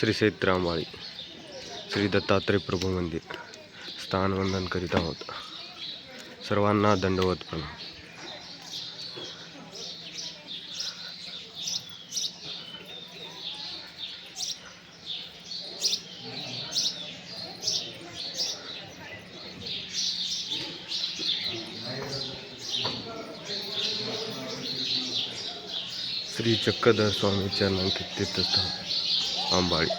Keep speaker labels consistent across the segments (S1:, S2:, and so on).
S1: श्री क्षेत्रामाळी श्री दत्तात्रय प्रभू मंदिर स्थानवंदन करीत आहोत सर्वांना दंडवत प्रणाम श्री चक्रधर स्वामी चरणांकित तीर्थस्थान आंबाळी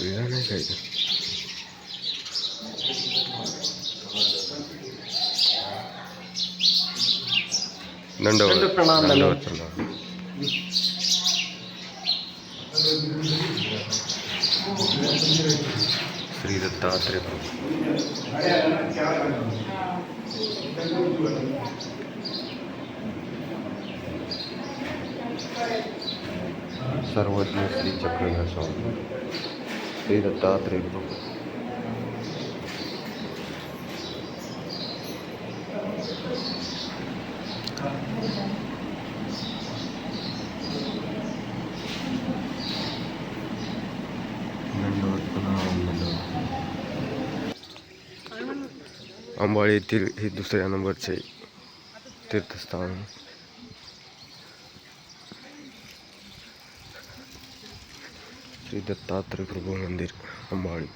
S1: वेळा नाही काय दंडवत
S2: दंड प्रणाम,
S1: दंडवत
S2: दंडवत.
S1: प्रणाम श्री दत्तात्रय प्रभू सर्वज्ञ श्री चक्रधर स्वामी श्री दत्तात्रय प्रभू येथील हे दुसऱ्या नंबरचे तीर्थस्थान श्री दत्तात्रय प्रभू मंदिर अंबाळी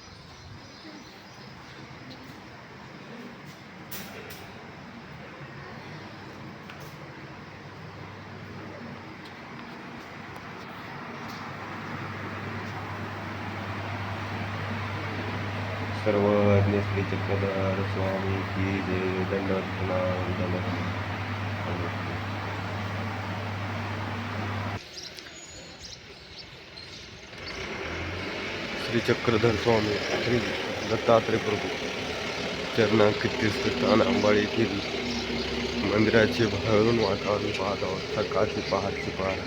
S1: सर्वज्ञ श्री चक्रधर स्वामी की जय दंडवत श्री चक्रधर स्वामी, श्री दत्तात्रय प्रभू चरणांकित तीर्थस्थान अंबाळी येथील मंदिराचे भरून वातावरण पाहत आहोत सकाळची पहाटची पहाट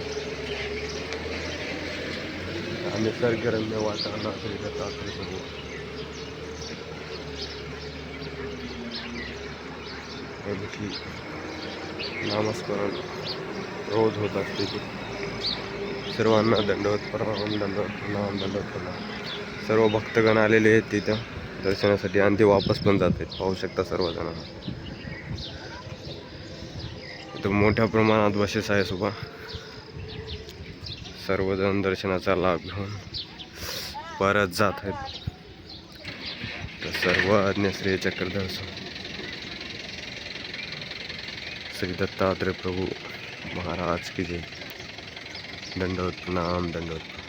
S1: निसर्गरम्य वातावरणात श्री दत्तात्रय प्रभू यांची नामस्मरण रोज होत असते. सर्वांना दंडवत प्रणाम दंडवत प्रणाम दंडवत प्रणाम सर्व भक्तगण आलेले आहेत तिथं. दर्शनासाठी आणि ते वापस पण जात आहेत. पाहू शकता सर्वजण. इथं मोठ्या प्रमाणात बसेस आहे सुद्धा सर्वजण दर्शनाचा लाभ घेऊन परत जात आहेत. तर सर्व आज्ञा चक्रधर श्री दत्तात्रय प्रभू महाराज की जय. दंडवत प्रणाम प्रणाम